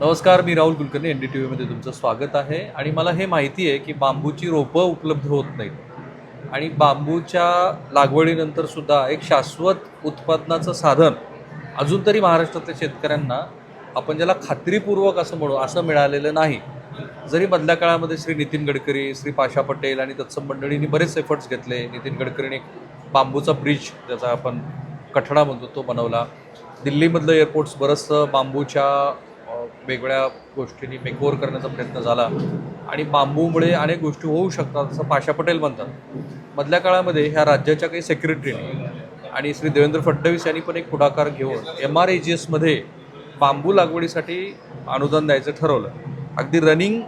नमस्कार मी Rahul Kulkarni N D T व्हीमध्ये तुमचं स्वागत आहे. आणि मला हे माहिती आहे की बांबूची रोपं उपलब्ध होत नाहीत. आणि बांबूच्या लागवडीनंतर सुद्धा एक शाश्वत उत्पादनाचं साधन अजून तरी महाराष्ट्रातल्या शेतकऱ्यांना आपण ज्याला खात्रीपूर्वक असं म्हणू असं मिळालेलं नाही. जरी मधल्या काळामध्ये श्री नितीन गडकरी श्री पाशा पटेल आणि तत्सम मंडळींनी बरेच एफर्ट्स घेतले. नितीन गडकरीने बांबूचा ब्रिज ज्याचा आपण कठडा म्हणतो तो बनवला. दिल्लीमधलं एअरपोर्ट्स बरंचसं बांबूच्या वेगवेगळ्या गोष्टींनी मेकओव्हर करण्याचा प्रयत्न झाला. आणि बांबूमुळे अनेक गोष्टी होऊ शकतात असं पाशा पटेल म्हणतात. मधल्या काळामध्ये ह्या राज्याच्या काही सेक्रेटरीने आणि श्री देवेंद्र फडणवीस यांनी पण एक पुढाकार घेऊन एम आर ए जी एसमध्ये बांबू लागवडीसाठी अनुदान द्यायचं ठरवलं. अगदी रनिंग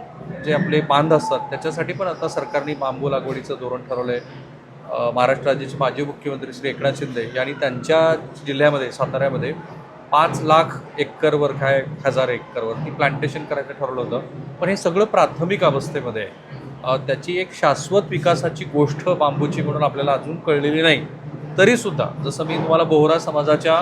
जे आपले बांध असतात त्याच्यासाठी पण आता सरकारने बांबू लागवडीचं धोरण ठरवलं आहे महाराष्ट्र राज्याचे माजी मुख्यमंत्री श्री एकनाथ शिंदे यांनी त्यांच्या जिल्ह्यामध्ये साताऱ्यामध्ये पाच लाख एकरवर काय हजार एकरवरती प्लांटेशन करायचं ठरवलं होतं. पण हे सगळं प्राथमिक अवस्थेमध्ये आहे. त्याची एक शाश्वत विकासाची गोष्ट बांबूची म्हणून आपल्याला अजून कळलेली नाही. तरीसुद्धा जसं मी तुम्हाला बोहरा समाजाच्या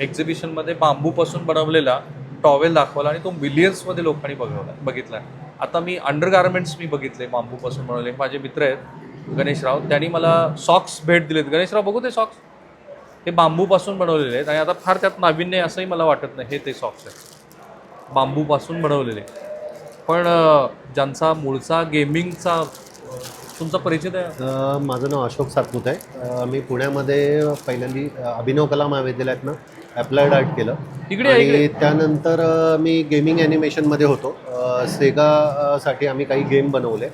एक्झिबिशनमध्ये बांबूपासून बनवलेला टॉवेल दाखवला आणि तो मिलियन्समध्ये लोकांनी बघवला बघितला आता मी अंडरगार्मेंट्स मी बघितले बांबूपासून बनवले माझे मित्र आहेत गणेशराव. त्यांनी मला सॉक्स भेट दिलेत. गणेशराव बघू ते सॉक्स हे बांबूपासून बनवलेले आहेत आणि आता फार त्यात नाविन्य आहे असंही मला वाटत नाही. हे ते सॉक्स आहेत. बांबूपासून बनवलेले पण ज्यांचा मूळचा गेमिंगचा तुमचा परिचय द्या अ, माझं नाव अशोक सातपुत आहे. मी पुण्यामध्ये पहिल्यांदी अभिनव कला महाविद्यालयातनं अप्लाइड आर्ट केलं. आणि त्यानंतर मी गेमिंग ॲनिमेशनमध्ये होतो. अ, सेगा अ, साठी आम्ही काही गेम बनवले.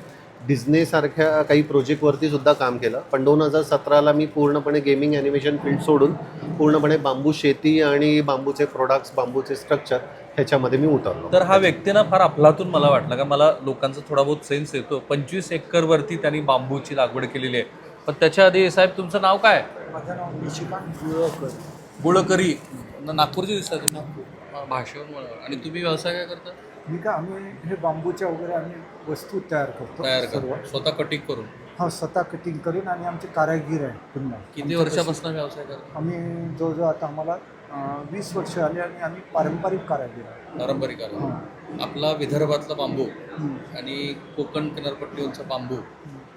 डिझनेसारख्या काही प्रोजेक्टवरती सुद्धा काम केलं. पण दोन हजार सतराला मी पूर्णपणे गेमिंग ॲनिमेशन फील्ड सोडून पूर्णपणे बांबू शेती आणि बांबूचे प्रोडक्ट्स बांबूचे स्ट्रक्चर ह्याच्यामध्ये मी उतरलो. तर हा व्यक्ती ना फार अफलातून मला वाटला का मला लोकांचा थोडा बहुत सेन्स येतो. पंचवीस एकरवरती त्यांनी बांबूची लागवड केलेली आहे. पण त्याच्या आधी साहेब तुमचं नाव काय? माझं नाव निशिकांत गुळकर. नागपूरचे दिसता तुम्ही? हा, भाषेवरून मला- आणि तुम्ही व्यवसाय काय करता? मी का आम्ही हे बांबूच्या वगैरे आम्ही वस्तू तयार करतो तयार सर्व. स्वतः कटिंग करून. हा स्वतः कटिंग करून आणि आमचे कारागीर आहे पुन्हा. किती वर्षापासून व्यवसाय करता? आम्ही जवळजवळ आता आम्हाला अं, वीस वर्ष आली आणि आम्ही पारंपरिक कारागीर आहे. पारंपरिक हां. आपला विदर्भातला बांबू हम्म. आणि कोकण किनारपट्टीवरचा बांबू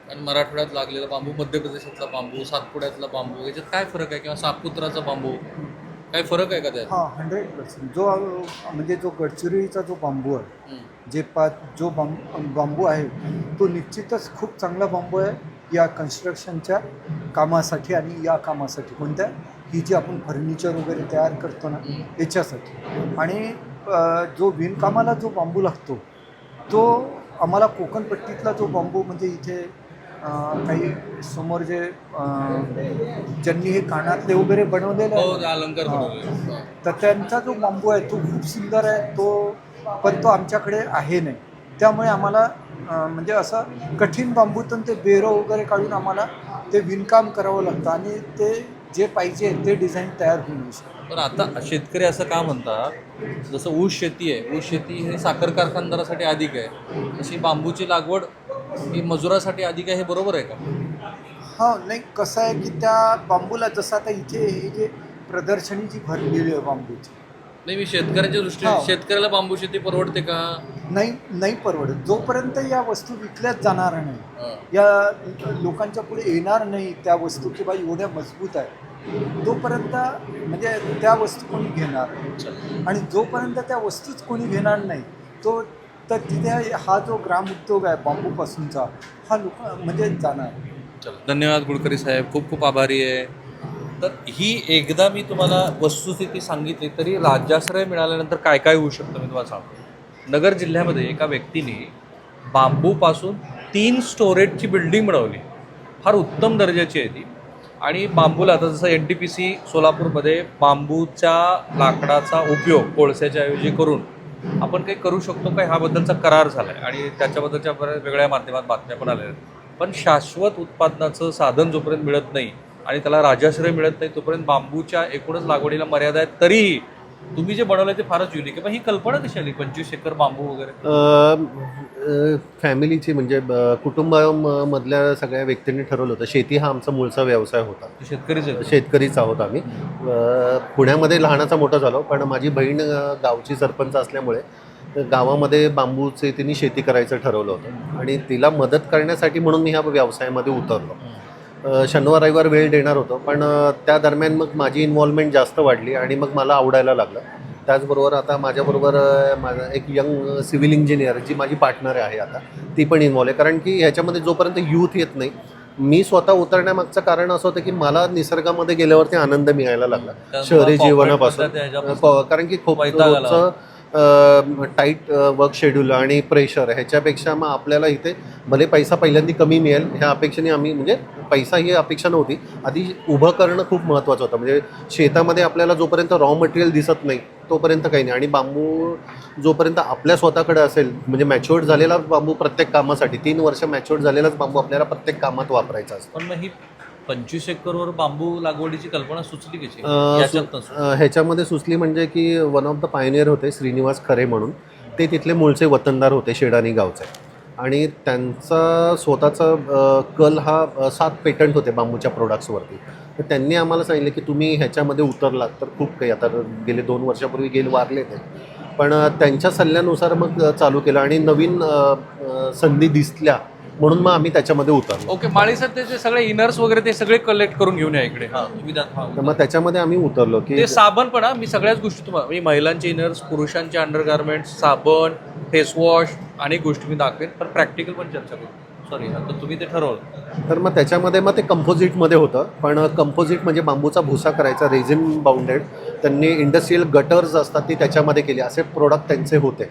आणि मराठवाड्यात लागलेला बांबू मध्य प्रदेशातला बांबू सातपुड्यातला बांबू याच्यात काय फरक आहे? किंवा सातपुत्राचा बांबू काय फरक आहे का त्यात? हा हंड्रेड पर्सेंट जो म्हणजे जो गडचिरोलीचा जो बांबू आहे. जे पा जो बांब बांबू आहे तो निश्चितच खूप चांगला बांबू आहे या कन्स्ट्रक्शनच्या कामासाठी आणि या कामासाठी. कोणत्या? ही जी आपण फर्निचर वगैरे तयार करतो ना याच्यासाठी. आणि अ, जो विणकामाला जो बांबू लागतो तो आम्हाला कोकणपट्टीतला जो बांबू म्हणजे इथे काही समोर जे ज्यांनी हे कानातले वगैरे बनवलेले हो अलंकार हा. तर त्यांचा जो बांबू आहे तो खूप सुंदर आहे तो पण तो आमच्याकडे आहे नाही. त्यामुळे आम्हाला म्हणजे असं कठीण बांबूतून ते बेरं वगैरे काढून आम्हाला ते विणकाम करावं लागतं आणि ते जे पाहिजे ते डिझाईन तयार होऊ शकत. पण आता शेतकरी असं का म्हणतात जसं ऊस शेती आहे ऊस शेती हे साखर कारखानदारासाठी अधिक आहे. तशी बांबूची लागवड ही मजुरासाठी अधिक आहे हे बरोबर आहे का हा नाही कसं आहे की त्या बांबूला जसं आता इथे हे जे प्रदर्शनी जी भरलेली आहे बांबूची नाही मी शेतकऱ्याच्या दृष्टीने हा. शेतकऱ्याला बांबू शेती परवडते का नाही नाही परवडत जोपर्यंत या वस्तू विकल्याच जाणार नाही. या लोकांच्या पुढे येणार नाही त्या वस्तू की बा एवढ्या मजबूत आहे तोपर्यंत म्हणजे त्या वस्तू कोणी घेणार. आणि जोपर्यंत त्या वस्तूच कोणी घेणार नाही तो तर तिथे हा जो ग्राम उद्योग आहे बांबूपासूनचा हा लोक म्हणजे जाणार. चल धन्यवाद गुडकरी साहेब. खूप खूप आभारी आहे. तर ही एकदा मी तुम्हाला वस्तुस्थिती सांगितली तरी राज्याश्रय मिळाल्यानंतर काय काय होऊ शकतं मी तुम्हाला सांगतो. नगर जिल्ह्यामध्ये एका व्यक्तीने बांबूपासून तीन स्टोरेजची बिल्डिंग बनवली. फार उत्तम दर्जाची आहे ती. आणि बांबूला आता जसं एन टी पी सी सोलापूरमध्ये बांबूच्या लाकडाचा उपयोग कोळशाच्या ऐवजी करून आपण काही करू शकतो का? ह्याबद्दलचा करार झाला आहे आणि त्याच्याबद्दलच्या बऱ्याच वेगळ्या माध्यमात बातम्या पण आलेल्या आहेत. पण शाश्वत उत्पादनाचं साधन जोपर्यंत मिळत नाही आणि त्याला राजाश्रय मिळत नाही तोपर्यंत बांबूच्या एकूणच लागवडीला मर्यादा आहेत तरीही तुम्ही जे बनवलं ते फारच युनिक आहे. पण ही कल्पना कशी आली? पंचवीस एकर बांबू वगैरे? फॅमिलीची म्हणजे कुटुंबामधल्या सगळ्या व्यक्तींनी ठरवलं होतं. शेती हा आमचा मूळचा व्यवसाय होता. शेतकरीच शेतकरीच आहोत आम्ही. पुण्यामध्ये लहानाचा मोठा झालो पण माझी बहीण गावची सरपंच असल्यामुळे गावामध्ये बांबूचे तिने शेती करायचं ठरवलं होतं. आणि तिला मदत करण्यासाठी म्हणून मी ह्या व्यवसायामध्ये उतरलो. शनिवार रविवार वेळ देणार होतो. पण त्या दरम्यान मग माझी इन्व्हॉल्वमेंट जास्त वाढली आणि मग मला आवडायला लागलं. त्याचबरोबर आता माझ्याबरोबर माझा एक यंग सिव्हिल इंजिनियर जी माझी पार्टनर आहे आता ती पण इन्व्हॉल्व आहे. कारण की ह्याच्यामध्ये जोपर्यंत यूथ येत नाही मी स्वतः उतरण्यामागचं कारण असं होतं की मला निसर्गामध्ये गेल्यावरती आनंद मिळायला लागला. शहरी जीवनापासून. कारण की खूप टाईट वर्क शेड्यूल आणि प्रेशर ह्याच्यापेक्षा मग आपल्याला इथे भले पैसा पहिल्यांदा कमी मिळेल ह्या अपेक्षेने आम्ही म्हणजे पैसा ही अपेक्षा नव्हती. आधी उभं करणं खूप महत्त्वाचं होतं. म्हणजे शेतामध्ये आपल्याला जोपर्यंत रॉ मटेरियल दिसत नाही तोपर्यंत काही नाही. आणि बांबू जोपर्यंत आपल्या स्वतःकडे असेल म्हणजे मॅच्युअर्ड झालेला बांबू प्रत्येक कामासाठी तीन वर्ष मॅच्युअर्ड झालेलाच बांबू आपल्याला प्रत्येक कामात वापरायचा असतो. पण मग ही पंचवीस एकरवर बांबू लागवडीची कल्पना सुचली कशी ह्याच्यामध्ये सुचली म्हणजे की वन ऑफ द पायनियर होते श्रीनिवास खरे म्हणून. ते तिथले मूळचे वतनदार होते शेडानी गावचे. आणि त्यांचा स्वतःचा कल हा सात पेटंट होते बांबूच्या प्रोडक्ट्सवरती तर त्यांनी आम्हाला सांगितलं की तुम्ही ह्याच्यामध्ये उतरलात तर खूप काही. आता गेले दोन वर्षापूर्वी गेल वारले ते. पण त्यांच्या सल्ल्यानुसार मग चालू केलं आणि नवीन संधी दिसल्या. म्हणून मग आम्ही त्याच्यामध्ये उतरलो. ओके माळी सर त्याचे सगळे इनर्स वगैरे ते सगळे कलेक्ट करून घेऊन या इकडे. हा तुम्ही हा. तर मग त्याच्यामध्ये आम्ही उतरलो की ते साबण पण हा मी सगळ्याच गोष्टी तुम्हाला म्हणजे महिलांचे इनर्स पुरुषांचे अंडरगार्मेंट्स साबण फेसवॉश अनेक गोष्टी मी दाखवेन पण प्रॅक्टिकल पण चर्चा करू. सॉरी आता तुम्ही ते ठरवलं. तर मग त्याच्यामध्ये मग ते कंपोजिटमध्ये होतं पण कंपोजिट म्हणजे बांबूचा भुसा करायचा रेझिन बाउंडेड त्यांनी इंडस्ट्रीयल गटर्स असतात ती त्याच्यामध्ये केली. असे प्रोडक्ट त्यांचे होते.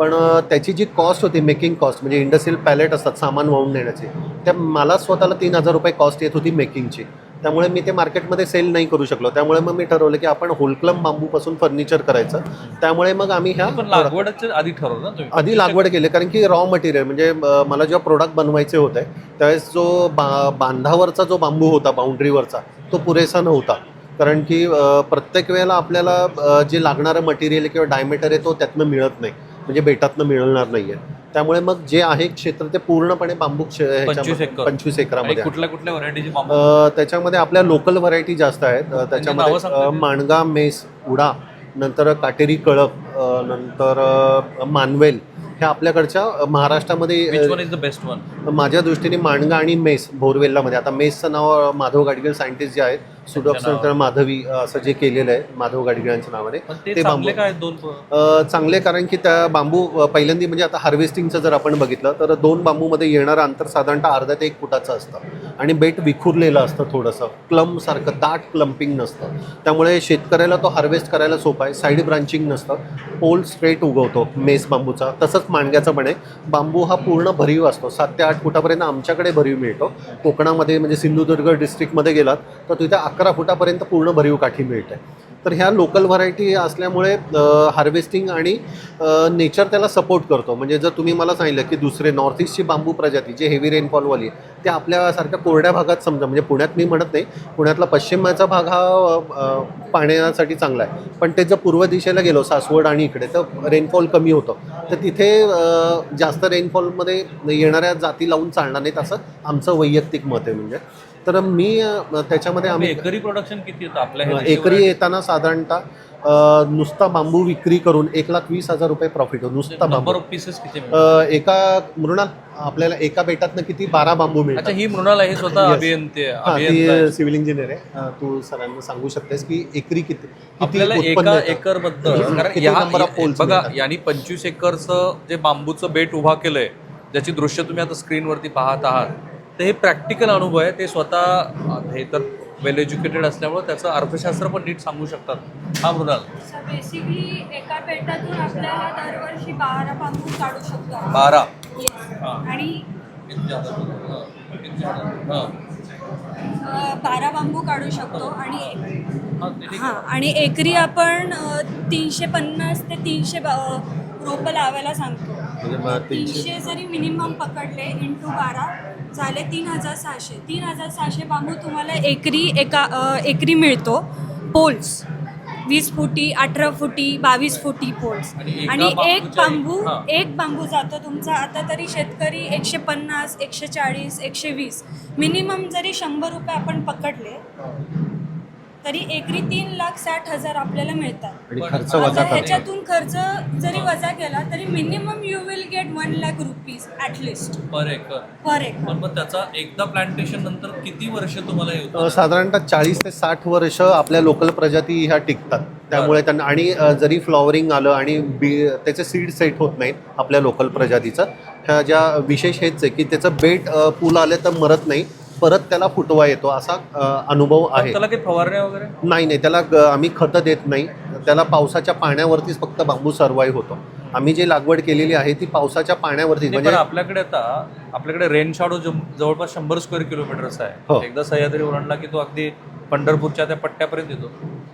पण त्याची जी कॉस्ट होती मेकिंग कॉस्ट म्हणजे इंडस्ट्रीयल पॅलेट असतात सामान वाहून नेण्याची त्या मला स्वतःला तीन हजार रुपये कॉस्ट येत होती मेकिंगची त्यामुळे मी ते मार्केटमध्ये सेल नाही करू शकलो. त्यामुळे मग मी ठरवलं की आपण होलक्लम बांबूपासून फर्निचर करायचं. त्यामुळे मग आम्ही ह्या पण लागवडचं आधी ठरवलं आधी लागवड केली कारण की रॉ मटेरियल म्हणजे मला जेव्हा प्रोडक्ट बनवायचे होते त्यावेळेस जो बा बांधावरचा जो बांबू होता बाउंड्रीवरचा तो पुरेसा नव्हता. कारण की प्रत्येक वेळेला आपल्याला जे लागणारं मटेरियल किंवा डायमीटर आहे तो त्यातनं मिळत नाही. म्हणजे बेटातनं मिळणार नाही आहे त्यामुळे मग जे आहे क्षेत्र ते पूर्णपणे बांबू क्ष- ह्याच्यामध्ये- 25 एकर. पंचवीस आणि एकरामध्ये आहे. कुठल्या कुठल्या व्हरायटीचे बांबू अ, त्याच्यामध्ये आपल्या लोकल व्हरायटी जास्त आहेत अ, त्याच्यामध्ये सांगता अ, येतील? माणगा मेस उडा नंतर काटेरी कळप अ, नंतर अ, मानवेल ह्या आपल्याकडच्या अ, महाराष्ट्रामध्ये which uh, one is the best one माझ्या दृष्टीने माणगा आणि मेस भोरवेल्लामध्ये आता मेसचं नाव माधव गाडगीळ सायंटिस्ट जे आहेत सुडॉक्स नावावर. नंतर माधवी असं जे केलेलं आहे माधव गाडगिळांच्या नावाने ते बांबू. काय दोन चांगले कारण की त्या बांबू पहिल्यांदा म्हणजे आता हार्वेस्टिंगचं जर आपण बघितलं तर दोन बांबूमध्ये येणारं अंतर साधारणतः अर्धा ते एक फुटाचं असतं. आणि बेट विखुरलेलं असतं थोडंसं. क्लमसारखं दाट क्लम्पिंग नसतं. त्यामुळे शेतकऱ्याला तो हार्वेस्ट करायला सोपा आहे. साईड ब्रांचिंग नसतं. पोल स्ट्रेट उगवतो मेस बांबूचा. तसंच माणग्याचा पण आहे. बांबू हा पूर्ण भरीव असतो. सात ते आठ फुटापर्यंत आमच्याकडे भरीव मिळतो. कोकणामध्ये म्हणजे सिंधुदुर्ग डिस्ट्रिक्टमध्ये गेलात तर तिथे अकरा फुटापर्यंत पूर्ण भरीव काठी मिळते. तर ह्या लोकल व्हरायटी असल्यामुळे हार्वेस्टिंग आणि नेचर त्याला सपोर्ट करतो. म्हणजे जर तुम्ही मला सांगितलं की दुसरे नॉर्थ ईस्टची बांबू प्रजाती जे हेवी रेनफॉलवाली आहे ते आपल्यासारख्या कोरड्या भागात समजा म्हणजे पुण्यात मी म्हणत नाही पुण्यातला पश्चिमाचा भाग हा पाण्यासाठी चांगला आहे. पण ते जर पूर्व दिशेला गेलो सासवड आणि इकडे तर रेनफॉल कमी होतं. तर तिथे जास्त रेनफॉलमध्ये येणाऱ्या जाती लावून चालणार नाहीत असं आमचं वैयक्तिक मत आहे. म्हणजे तर मी त्याच्यामध्ये आम्ही एकरी प्रोडक्शन किती येतं आपल्या एकरी येताना साधारणतः नुसता बांबू विक्री करून एक लाख वीस हजार रुपये प्रॉफिट हो नुसता बांबू. नंबर ऑफ पीसेस किती एका मृणाल आपल्याला एका बेटातनं किती? बारा बांबू अच्छा मिळतात ही मृणाल आहे स्वतः. अभियंते सिव्हिल इंजिनियर आहे. तू सरांना सांगू शकतेस की एकरी किती किती आपल्याला एका? एकरबद्दल कारण बघा? यांनी पंचवीस एकरचं जे बांबूचं बेट उभा केलंय ज्याची दृश्य तुम्ही आता स्क्रीनवरती पाहत आहात तर हे प्रॅक्टिकल अनुभव आहे ते स्वतः हे तर वेल एज्युकेटेड असल्यामुळे त्याचं अर्थशास्त्र पण नीट सांगू शकतात हा मृणाल बेसिकली एका पेटातून आपल्याला दरवर्षी बारा बांबू काढू शकतो. बारा. हा. आणि बारा बांबू काढू शकतो आणि हा, हां. आणि एकरी आपण तीनशे पन्नास ते तीनशे रोपं लावायला सांगतो तीनशे तीनशे जरी मिनिमम पकडले इंटू बारा झाले तीन हजार सहाशे. तीन हजार सहाशे बांबू तुम्हाला एकरी एका एकरी मिळतो. पोल्स. वीस फुटी अठरा फुटी बावीस फुटी पोल्स. आणि एका बांबू. एक बांबू जातो तुमचा. आता तरी शेतकरी एकशे पन्नास एकशे चाळीस एकशे वीस. मिनिमम जरी शंभर रुपये आपण पकडले तरी एकरी तीन लाख साठ हजार आपल्याला मिळतात. आणि खर्च आता वजा आता करतो. ह्याच्यातून खर्च जरी वजा केला तरी minimum you will get one lakh rupees at least per acre. Per acre. पण मग त्याचा एकदा प्लांटेशन नंतर किती वर्ष तुम्हाला हे अ? साधारणतः चाळीस ते साठ वर्ष आपल्या लोकल प्रजाती ह्या टिकतात. त्यामुळे त्यांना आणि अ, जरी फ्लॉवरिंग आलं आणि बी त्याचे सीड सेट होत नाहीत आपल्या लोकल प्रजातीचं ह्या ज्या विशेष हेच आहे की त्याचं बेट अ, पूल आले तर मरत नाही. परत त्याला फुटवा येतो असा अ, अनुभव आहे. त्याला काही फवारण्या वगैरे? नाही नाही त्याला ग- आम्ही खतं देत नाही. त्याला पावसाच्या पाण्यावरतीच फक्त बांबू सर्वाईव्ह होतो. आम्ही जी लागवड केलेली आहे ती पावसाच्या पाण्यावरतीच नाही, म्हणजे पण आपल्याकडे आता आपल्याकडे रेन शॅडो जवळपास शंभर स्क्वेअर किलोमीटरचा हो. आहे. एकदा सह्याद्री ओलांडला की तो अगदी पंढरपूरच्या त्या पट्ट्यापर्यंत येतो.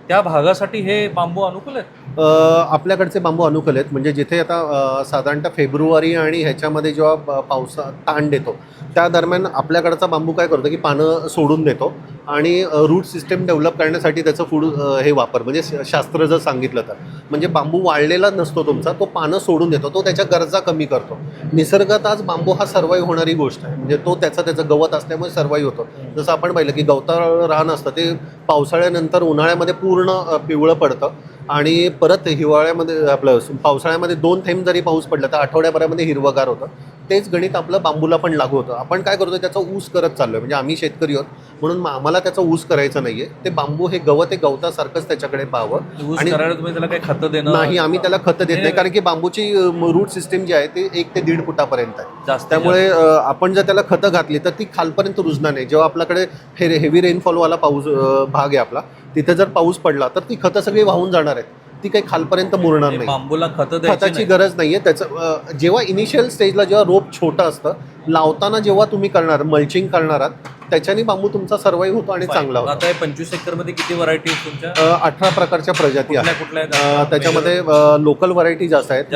त्या भागासाठी हे बांबू अनुकूल आहेत? आपल्याकडचे बांबू अनुकूल आहेत. म्हणजे जिथे आता साधारणतः फेब्रुवारी आणि ह्याच्यामध्ये जेव्हा पावसा ताण देतो त्या दरम्यान आपल्याकडचा बांबू काय करतो की पानं सोडून देतो आणि रूट सिस्टम डेव्हलप करण्यासाठी त्याचं फूड हे वापर म्हणजे श- शास्त्र जर सांगितलं तर. म्हणजे बांबू वाळलेला नसतो तुमचा तो पानं सोडून देतो तो त्याच्या गरजा कमी करतो. निसर्गात आज बांबू हा सर्वाईव्ह होणारी गोष्ट आहे. म्हणजे तो त्याचं त्याचं गवत असल्यामुळे सर्वाईव्ह होतो. जसं आपण पाहिलं की गवताळ रान असतं ते पावसाळ्यानंतर उन्हाळ्यामध्ये पूर्ण पिवळं पडतं. आणि परत हिवाळ्यामध्ये आपलं पावसाळ्यामध्ये दोन थेंब जरी पाऊस पडला तर आठवड्याभरामध्ये हिरवगार होतं. तेच गणित आपलं बांबूला पण लागू होतं. आपण काय करतो त्याचा ऊस करत चाललोय. म्हणजे आम्ही शेतकरी आहोत म्हणून आम्हाला त्याचा ऊस करायचं नाहीये. ते बांबू हे गवत हे गवतासारखंच त्याच्याकडे पाहावं. आणि- त्याला काही खतं देणं नाही आम्ही त्याला खतं देत नाही. नाही. कारण की बांबूची रूट सिस्टीम जी आहे ती एक ते दीड फुटापर्यंत आहे. त्यामुळे आपण जर त्याला खतं घातली तर ती खालपर्यंत रुजणार नाही. जेव्हा आपल्याकडे हे हेवी रेनफॉलवाला पाऊस भाग आहे आपला तिथे जर पाऊस पडला तर ती खतं सगळी वाहून जाणार आहेत. ती काही खालपर्यंत मुरणार हे नाही. बांबूला खतं खताची. गरज नाहीये. त्याचं जेव्हा इनिशियल स्टेजला जेव्हा रोप छोटं असतं लावताना जेव्हा तुम्ही करणार मल्चिंग करणार आहात त्याच्याने बांबू तुमचा सर्वाईव्ह होतो आणि चांगला होतो. आता हे पंचवीस एकरमध्ये किती व्हरायटी तुमच्या? अठरा प्रकारच्या प्रजाती आहेत. कुठल्या? त्याच्यामध्ये लोकल व्हरायटी जास्त आहेत?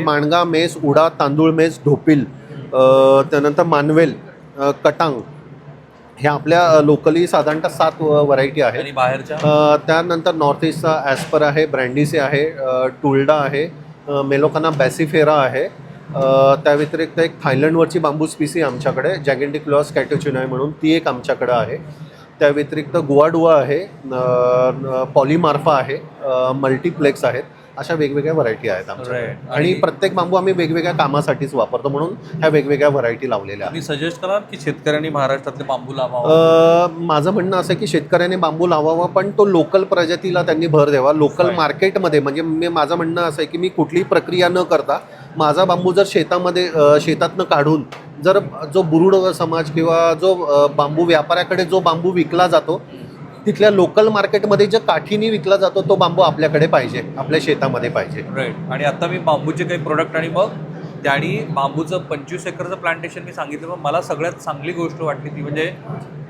माणगा मेस उडा तांदूळ मेस ढोपिल त्यानंतर मानवेल कटांग ह्या आपल्या लोकली साधारणतः सात व्हरायटी आहेत. आणि बाहेरच्या? अ, त्यानंतर नॉर्थ ईस्टचा ॲस्पर आहे ब्रँडिसे आहे टुल्डा आहे मेलोकाना बॅसिफेरा आहे. त्या व्यतिरिक्त एक थायलंडवरची बांबू स्पिसी आमच्याकडे जॅगेंटिक लॉस कॅटोचिनाय म्हणून ती एक आमच्याकडे आहे. त्या व्यतिरिक्त गुवाडुआ आहे पॉलिमार्फा आहे मल्टीप्लेक्स आहेत. अशा वेगवेगळ्या व्हरायटी आहेत आमच्याकडे. आणि प्रत्येक बांबू आम्ही वेगवेगळ्या कामासाठीच वापरतो म्हणून ह्या वेगवेगळ्या व्हरायटी लावलेल्या आहेत सजेस्ट कराल की शेतकऱ्यांनी महाराष्ट्रातले बांबू लावावा माझं म्हणणं असं आहे की शेतकऱ्याने बांबू लावावा पण तो लोकल प्रजातीला त्यांनी भर द्यावा लोकल. मार्केटमध्ये म्हणजे मी माझं म्हणणं असं आहे की मी कुठलीही प्रक्रिया न करता माझा बांबू जर शेतामध्ये शेतातनं काढून जर जो बुरुड समाज किंवा जो बांबू व्यापाऱ्याकडे जो बांबू विकला जातो तिथल्या लोकल मार्केटमध्ये जे काठीने विकला जातो तो बांबू आपल्याकडे पाहिजे आपल्या शेतामध्ये पाहिजे. राईट आणि आता मी बांबूचे काही प्रोडक्ट आणि मग त्याने बांबूचं पंचवीस एकरचं प्लांटेशन मी सांगितलं मग मला सगळ्यात चांगली गोष्ट वाटली ती म्हणजे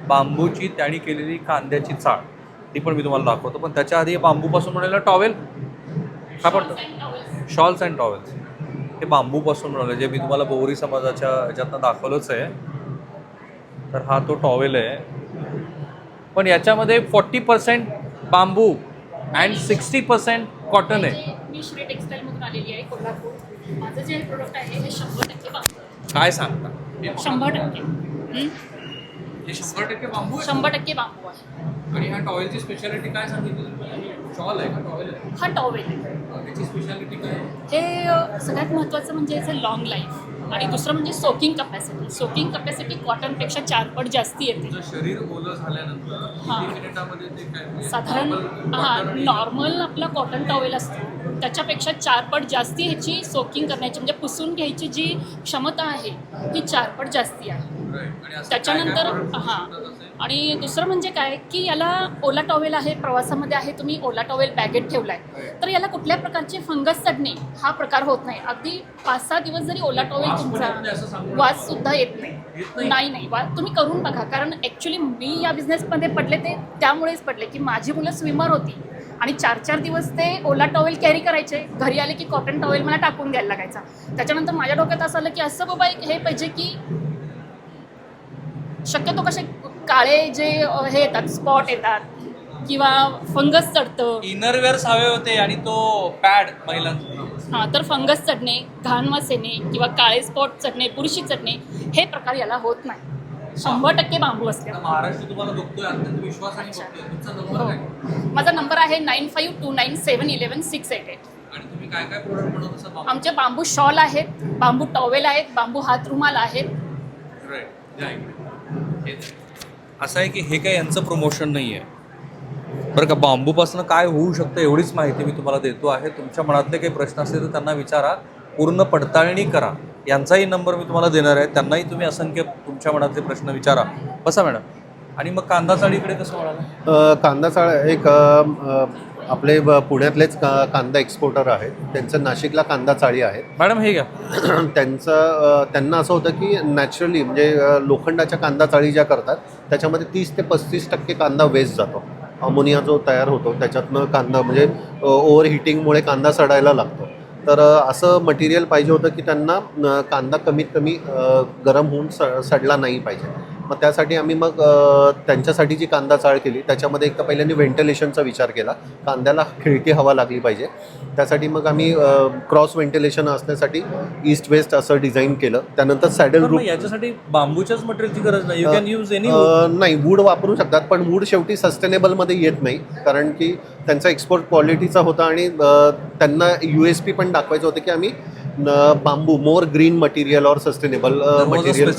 बांबूची त्याने केलेली कांद्याची चाळ. ती पण मी तुम्हाला दाखवतो. पण त्याच्या आधी बांबूपासून बनवलेलं टॉवेल काय म्हणतो? शॉल्स अँड टॉवेल्स हे बांबूपासून बनवलं जे मी तुम्हाला बोरी समाजाच्या ह्याच्यातनं दाखवलंच आहे. तर हा तो टॉवेल आहे. पण याच्यामध्ये forty percent bamboo and sixty percent cotton आहे. मी श्री टेक्सटाईलमधून आलेली आहे कोल्हापूर. माझं जे प्रोडक्ट आहे हे शंभर टक्के बांबू काय सांगता? हे. शंभर टक्के. हं? हे शंभर टक्के बांबू आहे? शंभर टक्के बांबू आहे. आणि ह्या टॉवेलची स्पेशालिटी काय सांगितली तुम्ही? शॉल आहे का? टॉवेल आहे? हा टॉवेल आहे. त्याची स्पेशालिटी काय आहे? हे अ, सगळ्यात महत्त्वाचं म्हणजे याचं लॉंग लाईफ आणि दुसरं म्हणजे सोकिंग कपॅसिटी सोकिंग कपॅसिटी कॉटनपेक्षा चार पट जास्ती येते. शरीर ओलं झाल्यानंतर ते म्हणजे साधारण हां नॉर्मल आपला कॉटन टॉवेल असतो. त्याच्यापेक्षा चार पट जास्ती ह्याची सोकिंग करण्याची म्हणजे पुसून घ्यायची जी क्षमता आहे ही चार पट जास्ती आहे. त्याच्यानंतर हां? आणि दुसरं म्हणजे काय की याला ओला टॉवेल आहे प्रवासामध्ये आहे तुम्ही ओला टॉवेल बॅगेत ठेवलाय. तर याला कुठल्या प्रकारचे फंगस चढणे हा प्रकार होत नाही. अगदी पाच सहा दिवस जरी ओला टॉवेल तुमचा. वास सुद्धा येत नाही. नाही? नाही वा तुम्ही करून बघा. कारण ॲक्च्युली मी या बिझनेसमध्ये पडले ते त्यामुळेच पडले की माझी मुलं स्विमर होती आणि चार चार दिवस ते ओला टॉवेल कॅरी करायचे. घरी आले की कॉटन टॉवेल मला टाकून द्यायला लागायचा. त्याच्यानंतर माझ्या डोक्यात असं आलं की असं बाबा एक हे पाहिजे की शक्यतो कसे काळे जे हे येतात स्पॉट येतात किंवा फंगस चढतं. इनर वेअर्स हवे होते आणि तो पॅड महिलांचा. हां तर फंगस चढणे घाण वास येणे किंवा काळे स्पॉट चढणे बुरशी चढणे हे प्रकार याला होत नाही. शंभर टक्के बांबू असते महाराष्ट्र तुम्हाला बघतोय अत्यंत विश्वासाने बघतोय. तुमचा नंबर हो. काय माझा नंबर आहे nine five two nine seven eleven six eight eight. आणि तुम्ही काय काय प्रोडक्ट बनवत असाल बाबा? आमचे बांबू शॉल आहेत बांबू टॉवेल आहेत बांबू हात रुमाल आहेत. Right. असं आहे की हे काही यांचं प्रमोशन नाही आहे बरं का बांबूपासून काय होऊ शकतं एवढीच माहिती मी तुम्हाला देतो आहे. तुमच्या मनातले काही प्रश्न असतील तर त्यांना विचारा. पूर्ण पडताळणी करा. यांचाही नंबर मी तुम्हाला देणार आहे. त्यांनाही तुम्ही असंख्य तुमच्या मनातले प्रश्न विचारा. बसा मॅडम. आणि मग कांदा चाळीकडे कसं म्हणाला कांदा चाळ एक आपले ब- पुण्यातलेच का कांदा एक्सपोर्टर आहेत. त्यांचं नाशिकला कांदा चाळी आहेत मॅडम हे घ्या. त्यांचं अ, त्यांना असं होतं की नॅचरली म्हणजे अ, लोखंडाच्या कांदा चाळी ज्या करतात त्याच्यामध्ये तीस ते पस्तीस टक्के कांदा वेस्ट जातो. अमोनिया जो तयार होतो त्याच्यातनं कांदा म्हणजे ओव्हर हिटिंगमुळे कांदा सडायला लागतो. तर अ, असं मटेरियल पाहिजे होतं की त्यांना अ, कांदा कमीत कमी अ, गरम होऊन स सडला नाही पाहिजे. मग त्यासाठी आम्ही मग त्यांच्यासाठी जी कांदा चाळ केली त्याच्यामध्ये एक तर पहिल्यांदा व्हेंटिलेशनचा विचार केला. कांद्याला खिळकी हवा लागली पाहिजे. त्यासाठी मग आम्ही क्रॉस व्हेंटिलेशन असण्यासाठी ईस्ट वेस्ट असं डिझाईन केलं. त्यानंतर सॅडल मग याच्यासाठी बांबूच्याच मटेरियलची गरज नाही. यू कॅन यूज एनी नाही वूड वापरू शकतात पण वूड शेवटी सस्टेनेबलमध्ये येत नाही. कारण की त्यांचा एक्सपोर्ट क्वालिटीचा होता आणि त्यांना यू एस पी पण दाखवायचं होतं की आम्ही बांबू मोर ग्रीन मटेरियल और सस्टेनेबल मटेरियल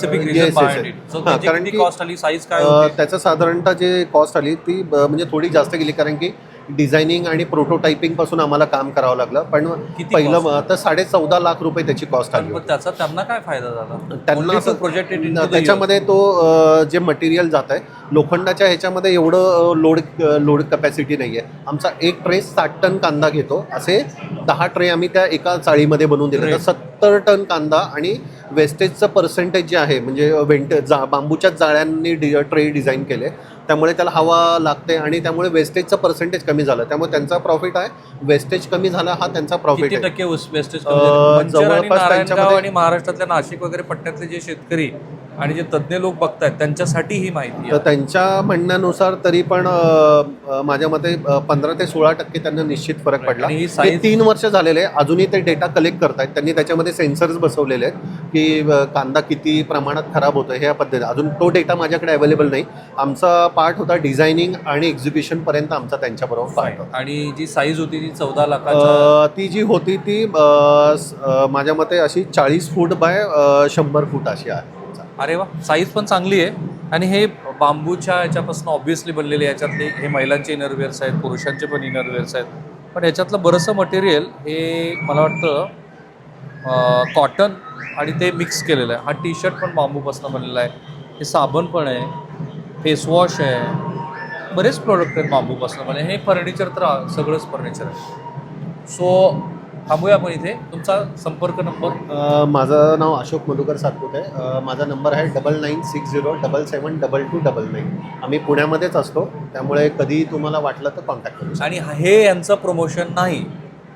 त्याची कारण किती की कॉस्ट आली साईज काय अ, होती? त्याचं साधारणतः जे कॉस्ट आली ती ब- म्हणजे थोडी जास्त गेली कारण की डिझायनिंग आणि प्रोटोटायपिंगपासून आम्हाला काम करावं लागलं. पण किती पहिलं? तर साडे चौदा लाख रुपये त्याची कॉस्ट आली त्याचा त्यांना काय फायदा झाला? त्यांना असं प्रोजेक्ट त्याच्यामध्ये तो अ, जे मटेरियल जात आहे लोखंडाच्या ह्याच्यामध्ये एवढं लोड लोड कपॅसिटी नाही आहे आमचा एक ट्रे साठ टन कांदा घेतो. असे दहा ट्रे आम्ही त्या एका चाळीमध्ये बनवून दिले. तर. सत्तर टन कांदा आणि वेस्टेजचं पर्सेंटेज जे आहे म्हणजे वेंट जा बांबूच्या जाळ्यांनी डि ट्रे डिझाईन केले. त्यामुळे त्याला हवा लागते आणि त्यामुळे वेस्टेजचं पर्सेंटेज कमी झालं. त्यामुळे त्यांचा प्रॉफिट आहे. वेस्टेज कमी झाला हा त्यांचा प्रॉफिट किती टक्के वेस्टेज आणि जवळपास त्यांच्यामध्ये- आणि महाराष्ट्रातल्या नाशिक वगैरे पट्ट्यातले जे शेतकरी आणि जे तज्ज्ञ लोक बघतायत त्यांच्यासाठी ही माहिती तर त्यांच्या म्हणण्यानुसार तरी पण माझ्या मते पंधरा ते सोळा टक्के त्यांना निश्चित फरक. पडला. ही तीन वर्ष झालेले आहे. अजूनही ते डेटा कलेक्ट करतायत. त्यांनी त्याच्यामध्ये सेन्सर्स बसवलेले आहेत की कांदा किती प्रमाणात खराब होतो ह्या पद्धती अजून तो डेटा माझ्याकडे अवेलेबल नाही. आमचा पार्ट होता डिझायनिंग आणि एक्झिक्युशन पर्यंत आमचा त्यांच्याबरोबर पार्ट होता. आणि जी साईज होती ती चौदा अ, ती जी होती ती माझ्या मते अशी चाळीस फूट बाय शंभर फूट अशी आहे. अरे वा साईज पण चांगली आहे. आणि हे बांबूच्या याच्यापासून ऑब्व्हियसली बनलेले याच्यातले हे महिलांचे इनरवेअर्स आहेत पुरुषांचे पण इनरवेअर्स आहेत. पण याच्यातलं बरंचसं मटेरियल हे मला वाटतं कॉटन आणि ते मिक्स केलेलं आहे. हा टी शर्ट पण बांबूपासून बनलेला आहे. हे साबण पण आहे. फेसवॉश आहे. बरेच प्रोडक्ट आहेत बांबूपासून म्हणजे हे फर्निचर तर सगळंच फर्निचर आहे. सो थांबूया आपण इथे. तुमचा संपर्क नंबर? माझं नाव अशोक मधुकर सातपुते अ, माझा नंबर आहे double nine six zero double seven double two double nine. आम्ही पुण्यामध्येच असतो. त्यामुळे कधी तुम्हाला वाटलं तर कॉन्टॅक्ट करू. आणि हे यांचं प्रमोशन नाही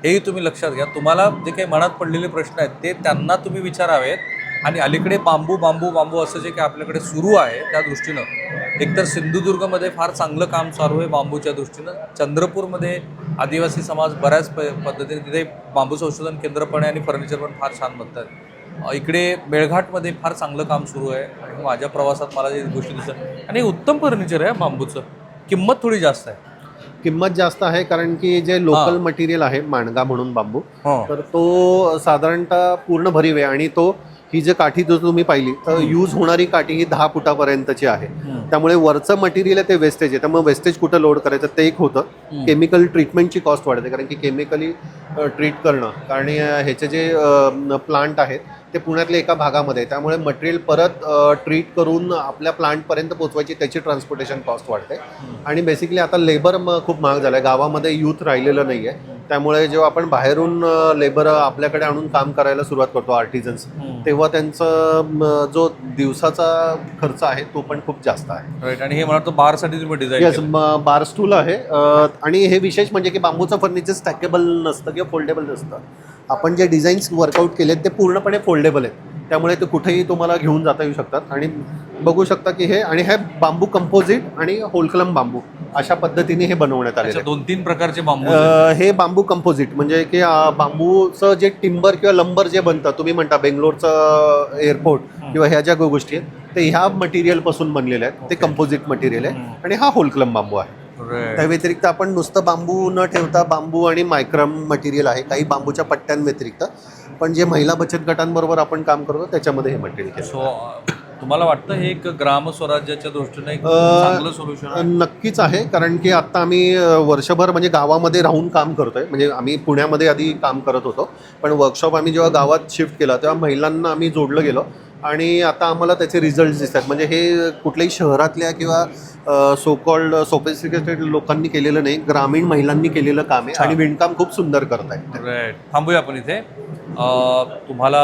हेही तुम्ही लक्षात घ्या. तुम्हाला जे काही मनात पडलेले प्रश्न आहेत ते त्यांना तुम्ही विचारावेत. आणि अलीकडे बांबू बांबू बांबू असं जे काही आपल्याकडे सुरू आहे त्या दृष्टीनं एकतर सिंधुदुर्गमध्ये फार चांगलं काम चालू आहे बांबूच्या दृष्टीनं. चंद्रपूरमध्ये आदिवासी समाज बऱ्याच प पद्धतीने तिथे बांबू संशोधन केंद्र पण आहे आणि फर्निचर पण फार छान बनतात. इकडे मेळघाटमध्ये फार चांगलं काम सुरू आहे आणि माझ्या प्रवासात मला जे गोष्टी दिसतात आणि उत्तम फर्निचर आहे बांबूचं. किंमत थोडी जास्त आहे. किंमत जास्त आहे कारण की जे लोकल मटेरियल आहे माणगा म्हणून बांबू तर तो साधारणतः पूर्ण भरीव आहे आणि तो ही जी काठी जर तुम्ही पाहिली तर यूज होणारी काठी ही दहा फुटापर्यंतची आहे. त्यामुळे वरचं मटेरियल आहे ते वेस्टेज आहे. त्यामुळे वेस्टेज कुठं लोड करायचं ते एक होतं. केमिकल ट्रीटमेंटची कॉस्ट वाढते. कारण की केमिकली ट्रीट करणं. आणि ह्याचे जे प्लांट आहेत ते पुण्यातल्या एका भागामध्ये. त्यामुळे मटेरियल परत ट्रीट करून आपल्या प्लांटपर्यंत पोहोचवायची त्याची ट्रान्सपोर्टेशन कॉस्ट वाढते. आणि बेसिकली आता लेबर खूप महाग झालं आहे गावामध्ये यूथ राहिलेलं नाही आहे त्यामुळे जेव्हा आपण बाहेरून लेबर आपल्याकडे आणून काम करायला सुरुवात करतो आर्टिजन्स तेव्हा त्यांचं म, जो दिवसाचा खर्च आहे तो पण खूप जास्त आहे. राईट आणि हे मला वाटतं बारसाठी तुम्ही डिझाईन येस बार स्टूल आहे. आणि हे विशेष म्हणजे की बांबूचं फर्निचर स्टॅकेबल नसतं किंवा फोल्डेबल नसतं. आपण जे डिझाईन्स वर्कआउट केलेत ते पूर्णपणे फोल्डेबल आहेत त्यामुळे ते कुठेही तुम्हाला घेऊन जाता येऊ शकतात आणि बघू शकता की हे आणि हे बांबू कंपोजिट आणि होलकलम बांबू अशा पद्धतीने हे बनवण्यात आहे. दोन तीन प्रकारचे बांबू हे बांबू कंपोजिट म्हणजे की बांबूचं जे टिंबर किंवा लंबर जे बनतं तुम्ही म्हणता बेंगलोरचं एअरपोर्ट किंवा ह्या ज्या गोष्टी आहेत ते ह्या मटेरियलपासून बनलेले आहेत ते. कंपोजिट मटेरियल आहे. आणि हा होलकलम बांबू आहे. त्या व्यतिरिक्त आपण नुसतं बांबू न ठेवता बांबू आणि मायक्रम मटेरियल आहे काही बांबूच्या पट्ट्यांव्यतिरिक्त. पण जे महिला बचत गटांबरोबर आपण काम करतो त्याच्यामध्ये हे मटेरियल केलं. सो तुम्हाला वाटतं हे एक ग्राम स्वराज्याच्या दृष्टीने चांगलं सोल्युशन नक्कीच आहे कारण की आत्ता आम्ही वर्षभर म्हणजे गावामध्ये राहून काम करतोय. म्हणजे आम्ही पुण्यामध्ये आधी काम करत होतो. पण वर्कशॉप आम्ही जेव्हा गावात शिफ्ट केला तेव्हा महिलांना आम्ही जोडलं गेलो. आणि आता आम्हाला त्याचे रिझल्ट दिसतात. म्हणजे हे कुठल्याही शहरातल्या किंवा सो कॉल्ड सोफिस्टिकेटेड लोकांनी केलेलं नाही ग्रामीण महिलांनी केलेलं काम आहे. आणि विणकाम खूप सुंदर करतायत राईट थांबूया आपण इथे. तुम्हाला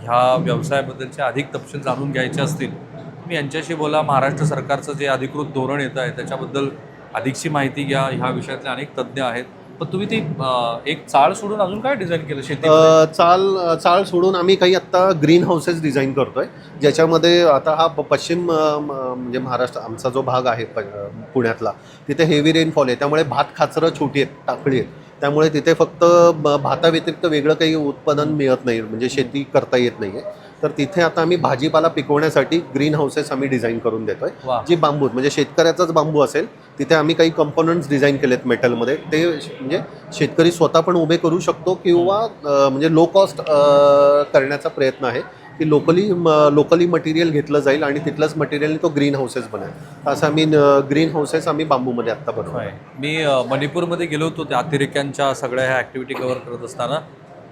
ह्या व्यवसायाबद्दलचे अधिक तपशील जाणून घ्यायचे असतील तुम्ही यांच्याशी बोला. महाराष्ट्र सरकारचं जे अधिकृत धोरण येतं आहे त्याच्याबद्दल अधिकची माहिती घ्या. ह्या विषयातले अनेक तज्ज्ञ आहेत. पण तुम्ही ती अ, एक चाळ सोडून अजून काय डिझाईन केलं शेती अ, चाल चाळ सोडून आम्ही काही आत्ता ग्रीन हाऊसेस डिझाईन करतोय ज्याच्यामध्ये आता हा प- पश्चिम अ, म- म्हणजे महाराष्ट्र आमचा जो भाग आहे प- अ, पुण्यातला तिथे हेवी रेनफॉल आहे. त्यामुळे भात खाचरं छोटी आहेत टाकळी आहेत. त्यामुळे तिथे फक्त ब- भाताव्यतिरिक्त वेगळं काही उत्पादन मिळत नाही म्हणजे शेती करता येत नाही आहे तर तिथे आता आम्ही भाजीपाला पिकवण्यासाठी ग्रीन हाऊसेस आम्ही डिझाईन करून देतोय. जी बांबू म्हणजे शेतकऱ्याचाच बांबू असेल तिथे आम्ही काही कंपोनंट्स डिझाईन केलेत मेटलमध्ये ते म्हणजे शेतकरी स्वतः पण उभे करू शकतो किंवा म्हणजे लो कॉस्ट करण्याचा प्रयत्न आहे की लोकली लोकली मटेरियल घेतलं जाईल आणि तिथलंच मटेरियलने तो ग्रीन हाऊसेस बनेल. असं आम्ही ग्रीन हाऊसेस आम्ही बांबूमध्ये आत्ता बनवतो. होय. मी मणिपूरमध्ये गेलो होतो त्या अतिरेक्यांच्या सगळ्या ह्या ॲक्टिव्हिटी कव्हर करत असताना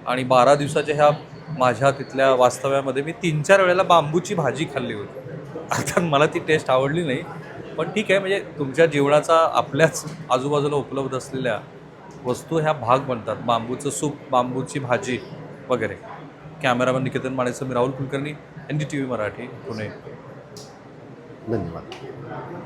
आणि बारा दिवसाच्या ह्या माझ्या तिथल्या वास्तव्यामध्ये मी तीन चार वेळेला बांबूची भाजी खाल्ली होती. आता मला ती टेस्ट आवडली नाही. पण ठीक आहे म्हणजे तुमच्या जीवनाचा आपल्याच आजूबाजूला उपलब्ध असलेल्या वस्तू ह्या भाग बनतात. बांबूचं सूप बांबूची भाजी वगैरे. कॅमेरामॅन निकेतन मानेचं मी Rahul Kulkarni N D T V Marathi Pune. धन्यवाद.